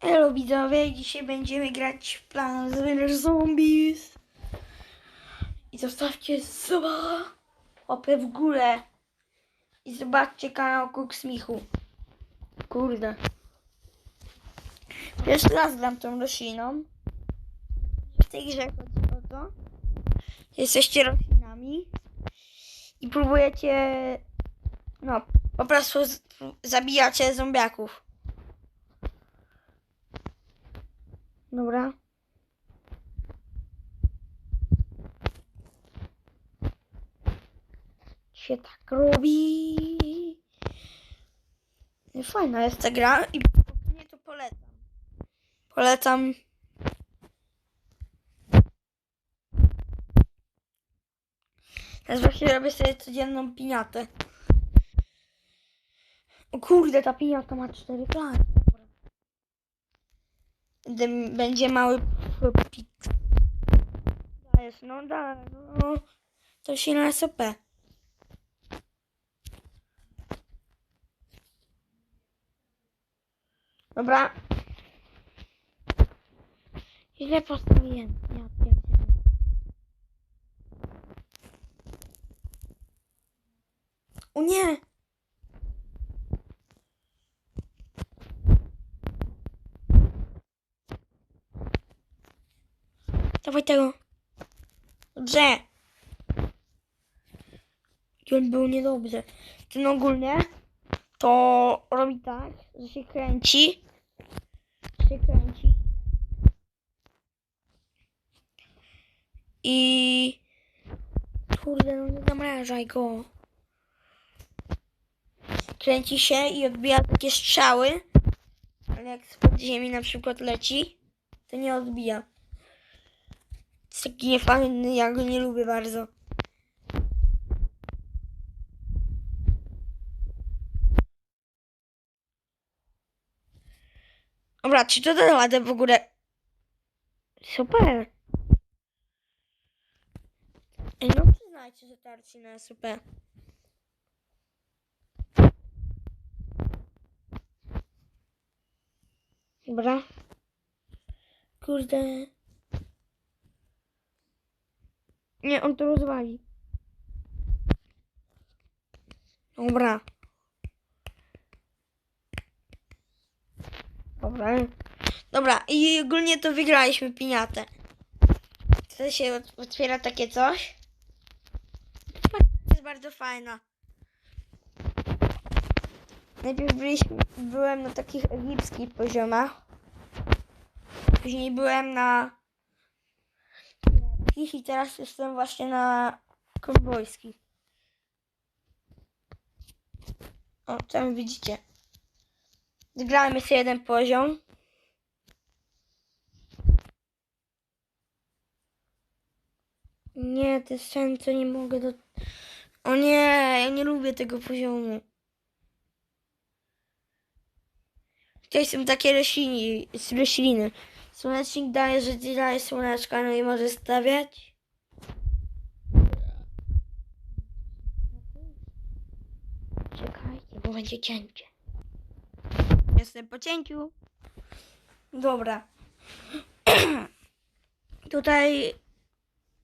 Hello widzowie, dzisiaj będziemy grać w Plants vs Zombies. I zostawcie suba, łapę w górę. I zobaczcie kanał Kuksmichu. Kurde. Pierwszy raz gram tą rośliną. W tej grze chodzi o to. Jesteście roślinami. I próbujecie, no, po prostu z- zabijacie zombiaków. Dobra. Się tak robi. No Fajna jest ta gra i mnie to polecam. Polecam. Teraz właśnie robię sobie codzienną piniatę. O kurde, ta piniata ma cztery plany. Będzie mały pik. Dajesz, no daj, no. To się na SOP. Dobra. Źle postawiłem. Ja pierdzielę. O nie! Dawaj tego. Dobrze. I on był niedobrze. Ten ogólnie to robi tak, że się kręci. Się kręci. I... Kurde, no nie zamrażaj go. Kręci się i odbija takie strzały. Ale jak spod ziemi na przykład leci, to nie odbija. Jest taki niefajny, ja go nie lubię bardzo. Dobra, czy to da radę w ogóle? Super. Ej, no przyznajcie, że tarci na super. Dobra. Kurde. Nie, on to rozwali. Dobra. Dobra. Dobra, i ogólnie to wygraliśmy piniatę. To się ot- otwiera takie coś. Jest bardzo fajna. Najpierw byliśmy, byłem na takich egipskich poziomach. Później byłem na i teraz jestem właśnie na kowbojskich. O, tam widzicie. Zgrałem jeszcze jeden poziom. Nie, to ten, co nie mogę do... O nie, ja nie lubię tego poziomu. Tutaj są takie rośliny, rośliny. Słonecznik daje, że ci daje słoneczka, no i może stawiać. Czekajcie, bo będzie cięcie. Jestem po cięciu. Dobra. Tutaj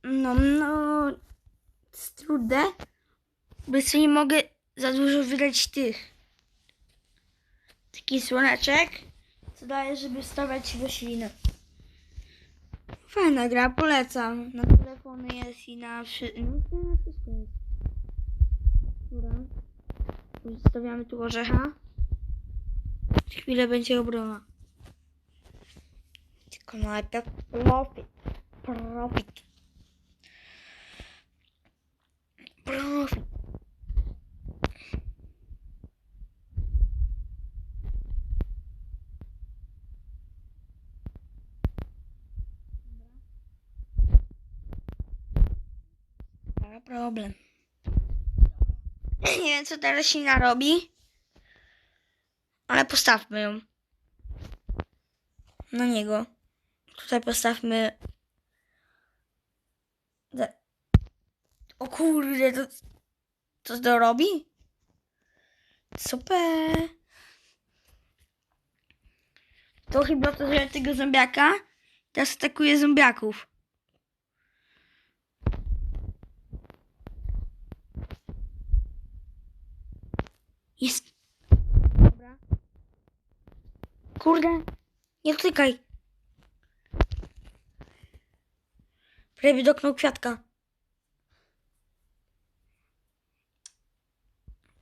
no, no strudę, bo jeszcze nie mogę za dużo wydać tych. Taki słoneczek, co daje, żeby stawiać rośliny. Fajna gra, polecam. Na telefony jest i na, wszy- no, na wszystko jest. Dobra. Zostawiamy tu orzecha. Chwilę będzie obrona. Tylko najpierw. Profit. Profit. Ma problem. Nie wiem, co ta roślina robi, ale postawmy ją. Na niego. Tutaj postawmy. O kurde, to. Co to robi? Super. To chyba to zrobię tego zombiaka. Teraz atakuję zombiaków. Jest. Dobra. Kurde. Nie dotykaj. Prawie dotknął kwiatka.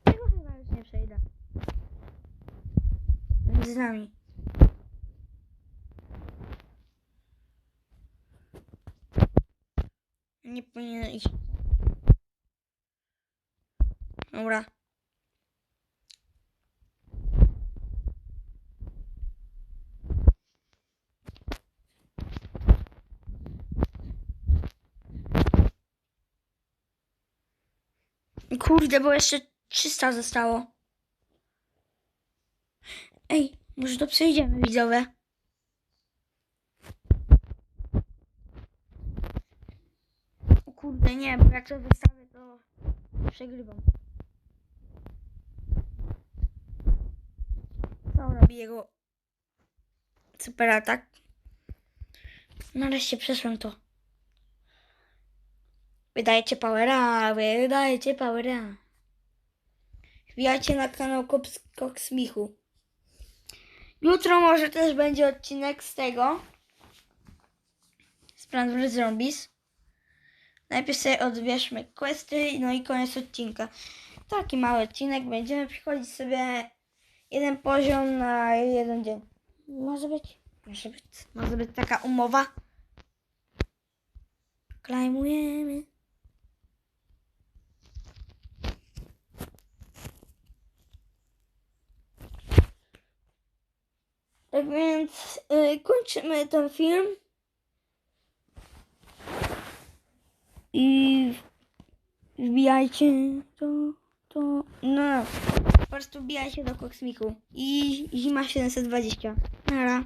Tego chyba już nie przejdę. Między nami. Nie powinien iść. Dobra. Kurde, bo jeszcze 300 zostało. Ej, może to przejdziemy, widzowie. O kurde, nie, bo jak to wystawię, to przegrywam. Co robi jego super atak? Nareszcie przeszłem to. Wydajcie powera, wydajcie powera. Wbijajcie na kanał Kops- Koksmichu. Jutro może też będzie odcinek z tego. Z Plants. Zombies. Najpierw sobie odbierzmy questy, no i koniec odcinka. Taki mały odcinek. Będziemy przychodzić sobie jeden poziom na jeden dzień. Może być? Może być. Może być taka umowa. Klejmujemy. Więc y, kończymy ten film. I wbijajcie to, to, no, po prostu wbijajcie do Koksmiku. I zima 720. Nara.